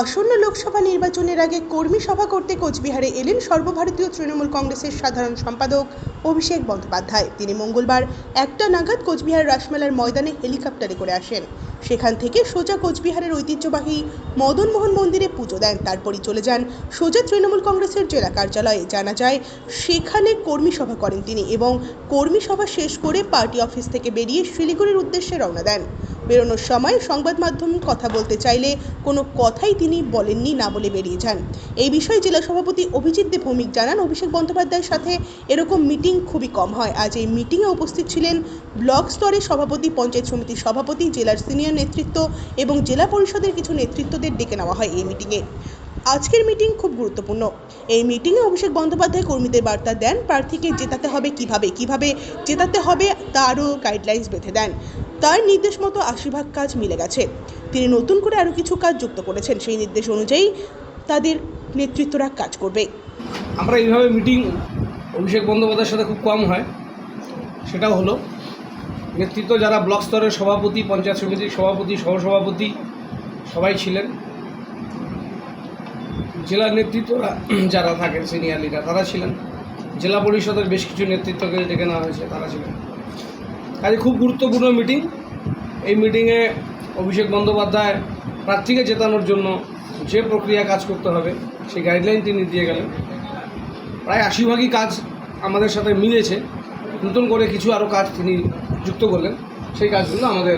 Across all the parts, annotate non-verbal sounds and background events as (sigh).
আসন্ন লোকসভা নির্বাচনের আগে কর্মী সভা করতে কোচবিহারে এলেন সর্বভারতীয় তৃণমূল কংগ্রেসের সাধারণ সম্পাদক অভিষেক বন্দ্যোপাধ্যায়। তিনি মঙ্গলবার একটা নাগাদ কোচবিহার রাসমেলার ময়দানে হেলিকপ্টারে করে আসেন। সেখান থেকে সোজা কোচবিহারের ঐতিহ্যবাহী মদনমোহন মন্দিরে পুজো দেন। তারপরই চলে যান সোজা তৃণমূল কংগ্রেসের জেলা কার্যালয়ে। জানা যায়, সেখানে কর্মী সভা করেন তিনি এবং কর্মী সভা শেষ করে পার্টি অফিস থেকে বেরিয়ে শিলিগুড়ির উদ্দেশ্যে রওনা দেন। বেরোনোর সময় সংবাদ মাধ্যম কথা বলতে চাইলে কোনো কথাই তিনি বলেননি না বলে বেরিয়ে যান। এই বিষয়ে জেলা সভাপতি অভিজিৎ দে ভৌমিক জানান, অভিষেক বন্দ্যোপাধ্যায়ের সাথে এরকম মিটিং খুবই কম হয়। আজ এই মিটিংয়ে উপস্থিত ছিলেন ব্লক স্তরে সভাপতি, পঞ্চায়েত সমিতির সভাপতি, জেলার সিনিয়র নেতৃত্ব এবং জেলা পরিষদের কিছু নেতৃত্বদের ডেকে নেওয়া হয় এই মিটিংয়ে। আজকের মিটিং খুব গুরুত্বপূর্ণ। এই মিটিংয়ে অভিষেক বন্দ্যোপাধ্যায় কর্মীদের বার্তা দেন, প্রার্থীকে জেতাতে হবে কীভাবে কীভাবে জেতাতে হবে তারও গাইডলাইন্স বেঁধে দেন। তার নির্দেশ মতো আশি কাজ মিলে গেছে। তিনি নতুন করে আরও কিছু কাজ যুক্ত করেছেন। সেই নির্দেশ অনুযায়ী তাদের নেতৃত্বরা কাজ করবে। আমরা এইভাবে মিটিং অভিষেক বন্দ্যোপাধ্যায়ের সাথে খুব কম হয়। সেটাও হলো। নেতৃত্ব যারা ব্লক স্তরের সভাপতি, পঞ্চায়েত সমিতির সভাপতি, সহসভাপতি সবাই ছিলেন। জেলার নেতৃত্বরা, (clears throat) যারা থাকেন সিনিয়র লিডার তারা ছিলেন। জেলা পরিষদের বেশ কিছু নেতৃত্বকে ডেকে নেওয়া হয়েছে, তারা ছিলেন। কাজে খুব গুরুত্বপূর্ণ মিটিং এই মিটিংয়ে অভিষেক বন্দ্যোপাধ্যায় প্রার্থীকে জেতানোর জন্য যে প্রক্রিয়া কাজ করতে হবে, সেই গাইডলাইন তিনি দিয়ে গেলেন। প্রায় আশি ভাগই কাজ আমাদের সাথে মিলেছে। নতুন করে কিছু আরও কাজ তিনি যুক্ত করলেন। সেই কাজগুলো আমাদের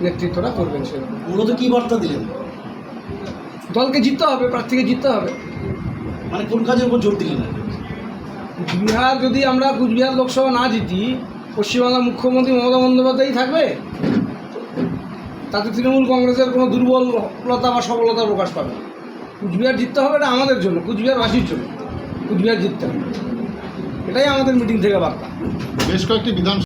নেতৃত্বরা করবেন সেরকম মূলত কী বার্তা দিলেন? দলকে জিততে হবে প্রার্থীকে জিততে হবে। মানে কোন কাজের উপর জোর দিলেন কুচবিহার যদি আমরা কুচবিহার লোকসভা না জিতি পশ্চিমবাংলার মুখ্যমন্ত্রী মমতা বন্দ্যোপাধ্যায়ই থাকবে তাতে তৃণমূল কংগ্রেসের কোনো দুর্বলতা বা সফলতা প্রকাশ পাবে না। কুচবিহার জিততে হবে এটা আমাদের জন্য কুচবিহারবাসীর জন্য। কুচবিহার জিততে হবে। এটাই আমাদের মিটিং থেকে বার্তা। বেশ কয়েকটি বিধান